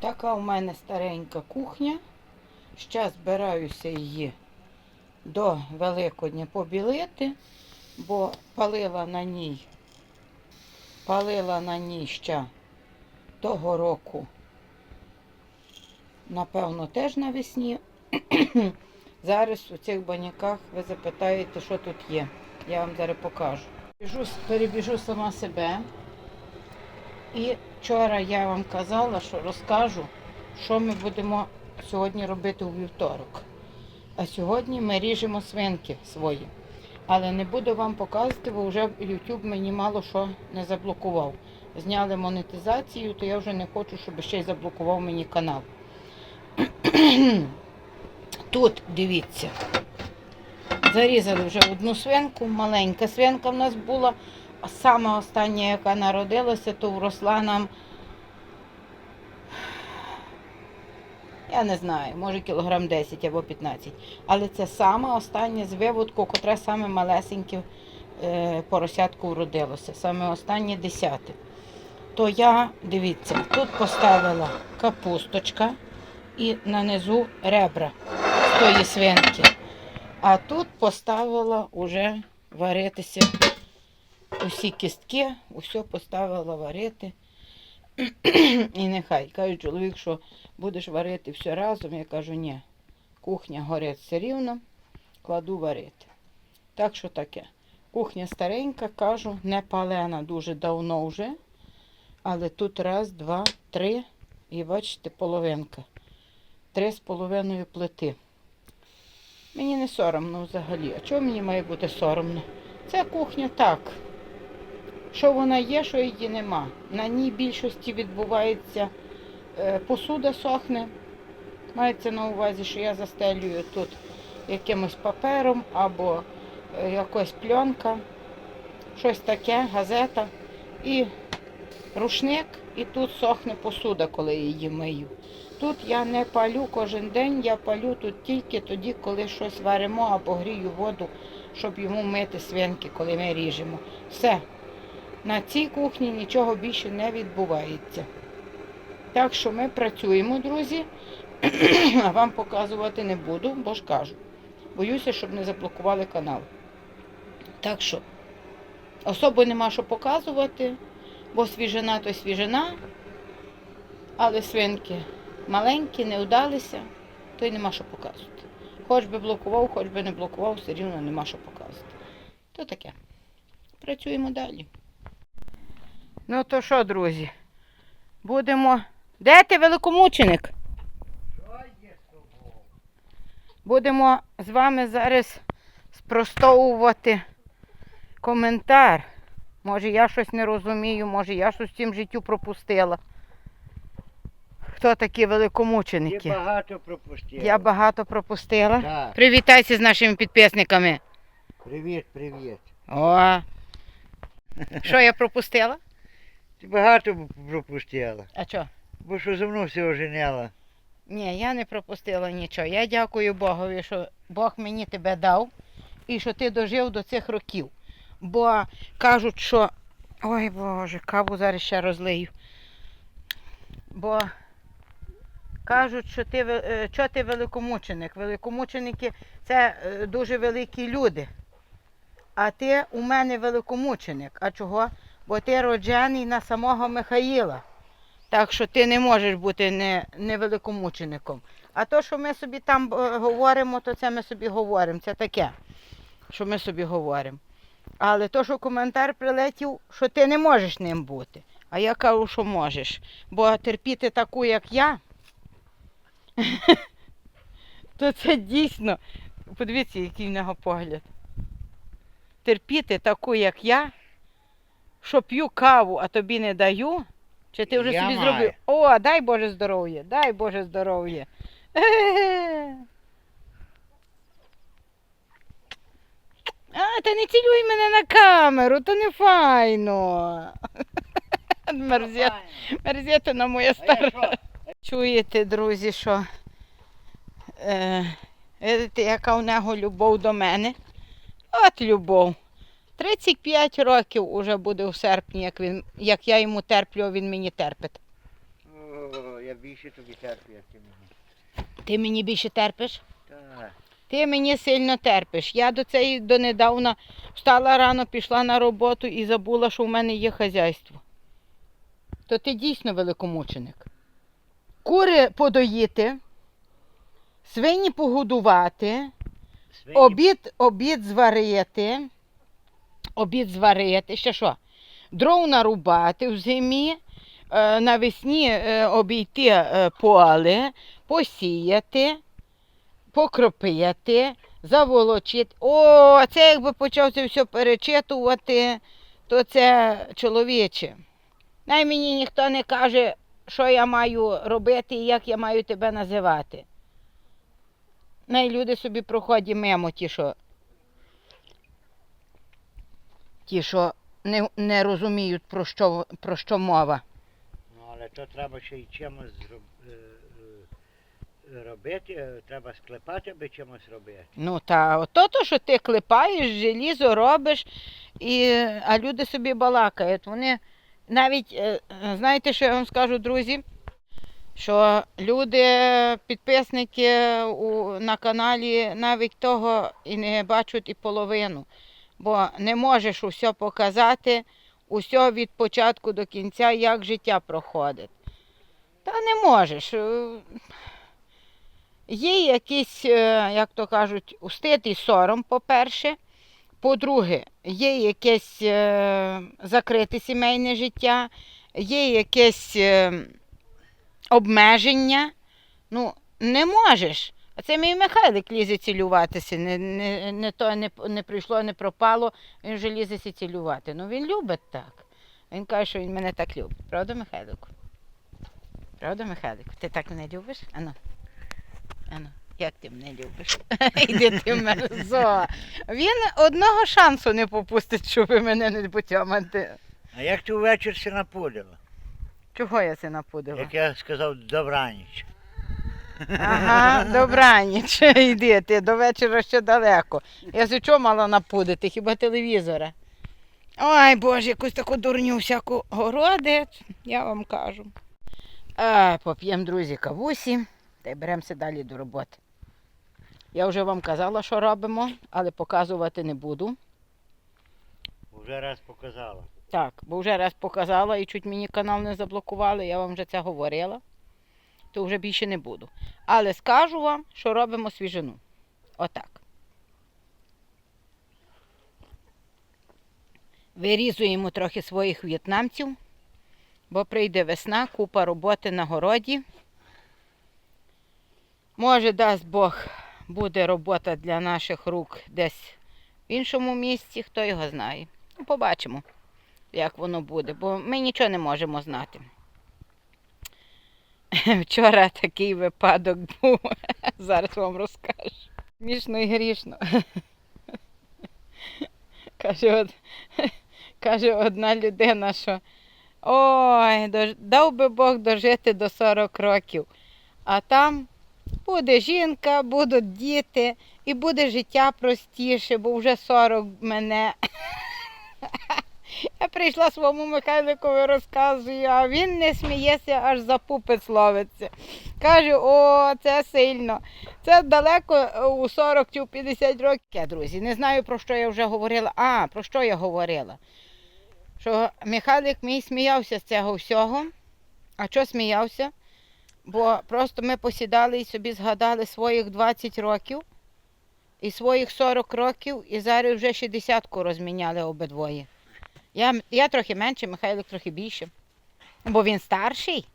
Така у мене старенька кухня. Зараз збираюся її до Великодня побілити, бо палила на ній, палила на ній ще того року. Напевно, теж навесні. Зараз у цих баняках ви запитаєте, що тут є. Я вам зараз покажу. Біжу, перебіжу сама себе. І вчора я вам казала, що розкажу, що ми будемо сьогодні робити у вівторок. А сьогодні ми ріжемо свинки свої. Але не буду вам показувати, бо вже YouTube мені мало що не заблокував. Зняли монетизацію, то я вже не хочу, щоб ще й заблокував мені канал. Тут дивіться. Зарізали вже одну свинку, маленька свинка в нас була. А сама остання, яка народилася, то вросла нам, я не знаю, може кілограм 10 або 15. Але це сама остання з виводку, котре саме малесеньке е, поросятку вродилося, саме останнє десяте. То я, дивіться, тут поставила капусточка і нанизу ребра з тої свинки. А тут поставила уже варитися усі кістки, усе поставила варити. І нехай. Каже чоловік, що будеш варити все разом. Я кажу, ні. Кухня горить все рівно, кладу варити. Так що таке. Кухня старенька, кажу, не палена дуже давно вже. Але тут раз, два, три. І бачите, половинка. Три з половиною плити. Мені не соромно взагалі. А чого мені має бути соромно? Це кухня так. Що вона є, що її нема. На ній більшості відбувається е, посуда сохне. Мається на увазі, що я застелюю тут якимось папером або е, якась пленка, щось таке, газета. І рушник, і тут сохне посуда, коли її мию. Тут я не палю кожен день, я палю тут тільки тоді, коли щось варимо або грію воду, щоб йому мити свинки, коли ми ріжемо. Все. На цій кухні нічого більше не відбувається. Так що ми працюємо, друзі, а вам показувати не буду, бо ж кажу. Боюся, щоб не заблокували канал. Так що, особо нема що показувати, бо свіжина то свіжина, але свинки маленькі, не вдалися, то й нема що показувати. Хоч би блокував, хоч би не блокував, все рівно нема що показувати. То таке. Працюємо далі. Ну то що, друзі? Будемо. Де ти великомученик? Будемо з вами зараз спростовувати коментар. Може я щось не розумію, може я щось в цім життю пропустила. Хто такі великомученики? багато пропустив. Я багато пропустила. Так. Привітайся з нашими підписниками. Привіт, привіт. О. Що я пропустила? Багато пропустила. А що? Бо що зі мною все оженяла. Ні, я не пропустила нічого. Я дякую Богові, що Бог мені тебе дав і що ти дожив до цих років. Бо кажуть, що. Ой Боже, каву зараз ще розлию. Бо кажуть, що ти, ве- е, що ти великомученик. Великомученики це е, дуже великі люди. А ти у мене великомученик. А чого? Бо ти роджений на самого Михаїла. Так що ти не можеш бути не, не. А то, що ми собі там е, говоримо, то це ми собі говоримо. Це таке, що ми собі говоримо. Але то, що коментар прилетів, що ти не можеш ним бути. А я кажу, що можеш. Бо терпіти таку, як я, то це дійсно. Подивіться, який в нього погляд. Терпіти таку, як я, що п'ю каву, а тобі не даю. Чи ти вже Я собі маю. зробив? О, дай Боже здоров'я, дай Боже здоров'я. А, та не цілюй мене на камеру, то не файно. Мерзет, мерзетина моя стара. Чуєте, друзі, що е, видите, яка у нього любов до мене? От любов. 35 років уже буде у серпні, як, він, як я йому терплю, а він мені терпить. О, я більше тобі терплю, як ти мені. Ти мені більше терпиш? Так. Ти мені сильно терпиш. Я до цієї донедавна встала рано, пішла на роботу і забула, що в мене є хазяйство. То ти дійсно великомученик. Кури подоїти, свині погодувати, Свині обід, обід зварити, обід зварити, ще що? Дров нарубати в зимі, е, навесні е, обійти е, поле, посіяти, покропити, заволочити. О, це якби почав все перечитувати, то це чоловіче. Най мені ніхто не каже, що я маю робити і як я маю тебе називати. Най люди собі проходять мимо ті, що, ті, що не, не розуміють, про що, про що мова. Ну, але то треба ще й чимось зроб... е, е, робити, е, треба склепати, аби чимось робити. Ну та ото то, що ти клепаєш, желізо робиш, і, а люди собі балакають. Вони навіть, знаєте, що я вам скажу, друзі? Що люди, підписники у, на каналі навіть того і не бачать і половину. Бо не можеш усе показати, усе від початку до кінця, як життя проходить. Та не можеш. Е, Є якийсь, е, як то кажуть, уститий сором, по-перше. По-друге, є якесь е, закрите сімейне життя, є якесь обмеження. Ну, не можеш. А це мій Михайлик лізе цілюватися. Не, не, не то не, не прийшло, не пропало, він вже лізеся цілювати. Ну він любить так. Він каже, що він мене так любить. Правда, Михайлику? Правда, Михайлику? Ти так мене любиш? Ану. Ану, як ти мене любиш? Іди ти мерзо. Він одного шансу не попустить, щоб мене не потямати. А як ти увечір се напудила? Чого я це напудила? Як я сказав, добраніч. Ага, добраніч. Йди ти, до вечора ще далеко. Я за чого мала напудити? Хіба телевізора? Ой, Боже, якусь таку дурню всяку городить, я вам кажу. А, поп'ємо, друзі, кавусі та й беремося далі до роботи. Я вже вам казала, що робимо, але показувати не буду. Вже раз показала. Так, бо вже раз показала і чуть мені канал не заблокували, я вам вже це говорила, то вже більше не буду. Але скажу вам, що робимо свіжину. Отак. Вирізуємо трохи своїх в'єтнамців, бо прийде весна, купа роботи на городі. Може, дасть Бог, буде робота для наших рук десь в іншому місці, хто його знає. Ну, Побачимо як воно буде, бо ми нічого не можемо знати. Вчора такий випадок був, зараз вам розкажу. Смішно і грішно. Каже, от, каже одна людина, що ой, дав би Бог дожити до 40 років, а там буде жінка, будуть діти, і буде життя простіше, бо вже 40 мене. Я прийшла своєму Михайликові розказую, а він не сміється, аж за пупець ловиться. Каже, о, це сильно. Це далеко е, у 40 чи у 50 років. Друзі, не знаю, про що я вже говорила. А, про що я говорила? Що Михайлик мій сміявся з цього всього. А що сміявся? Бо просто ми посідали і собі згадали своїх 20 років і своїх 40 років, і зараз вже 60-ку розміняли обидвоє. Я, я трохи менше, Михайлик трохи більше. Бо він старший.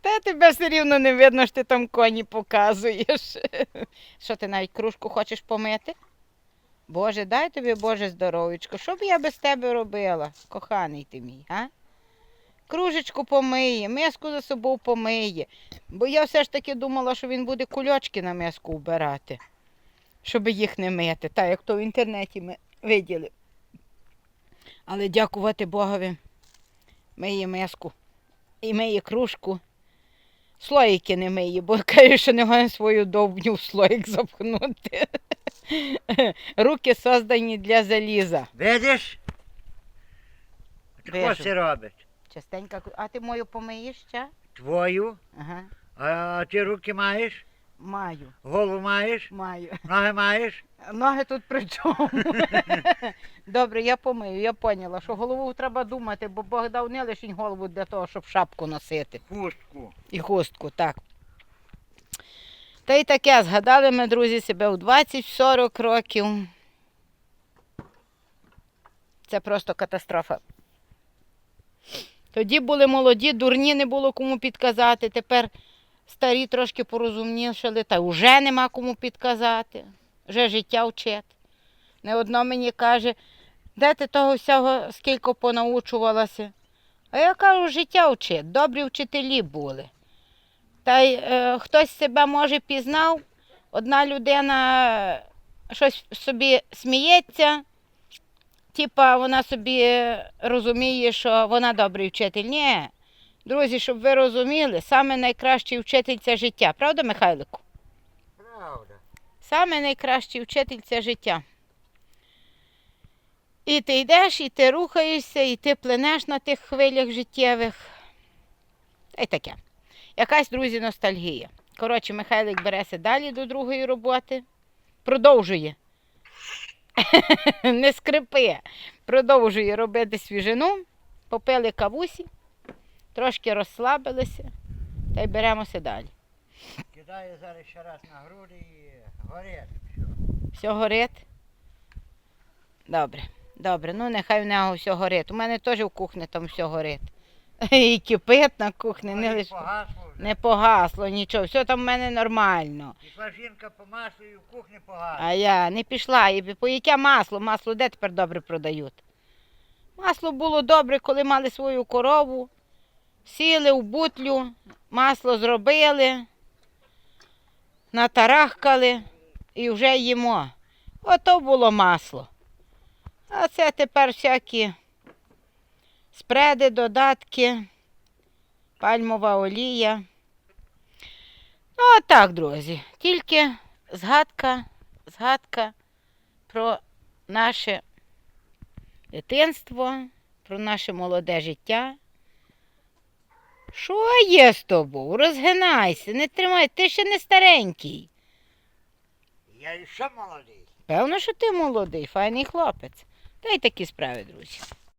Та тебе все рівно не видно, що ти там коні показуєш. Що ти навіть кружку хочеш помити? Боже, дай тобі Боже здоров'ячко. Що б я без тебе робила, коханий ти мій, а? Кружечку помиє, миску за собою помиє. Бо я все ж таки думала, що він буде кульочки на миску вбирати щоб їх не мити, так як то в інтернеті ми виділи. Але дякувати Богові, миє миску і миє кружку. Слоїки не миє, бо каже, що не має свою довбню в слоїк запхнути. Руки создані для заліза. Видиш? Що Вижу. це робить? Частенько. А ти мою помиєш ще? Твою, Ага. а ти руки маєш, Маю, голову маєш, маю. ноги маєш. Ноги тут при чому? Добре, я помию, я поняла, що голову треба думати, бо Бог дав не лише голову для того, щоб шапку носити. Хустку. І хустку, так. Та й таке, згадали ми, друзі, себе у 20-40 років. Це просто катастрофа. Тоді були молоді, дурні, не було кому підказати. Тепер старі трошки порозумнішали, та вже нема кому підказати. Вже життя вчить. Не одно мені каже, де ти того всього скільки понаучувалася? А я кажу, життя вчить, добрі вчителі були. Та й е, хтось себе може пізнав, одна людина щось собі сміється, типа вона собі розуміє, що вона добрий вчитель. Ні. Друзі, щоб ви розуміли, саме найкращий вчитель це життя. Правда, Михайлику? Правда. Саме найкращий вчитель це життя. І ти йдеш, і ти рухаєшся, і ти пленеш на тих хвилях життєвих. Та й таке. Якась, друзі, ностальгія. Коротше, Михайлик береся далі до другої роботи. Продовжує. Не скрипи. Продовжує робити свіжину. Попили кавусі, трошки розслабилися та й беремося далі. Кидаю зараз ще раз на груди і горить. Все горить? Добре, добре. Ну нехай в нього все горить. У мене теж в кухні там все горить. І кипить на кухні, не лише погасло вже. не погасло нічого. Все там в мене нормально. Пішла жінка по маслу і в кухні погасло. А я не пішла. І по яке масло? Масло де тепер добре продають? Масло було добре, коли мали свою корову. Сіли в бутлю, масло зробили, натарахкали і вже їмо. Ото було масло. А це тепер всякі спреди, додатки, пальмова олія. Ну, отак, друзі. Тільки згадка, згадка про наше дитинство, про наше молоде життя. Що є з тобою? Розгинайся, не тримай, ти ще не старенький. Я ще молодий. Певно, що ти молодий, файний хлопець. Та й такі справи, друзі.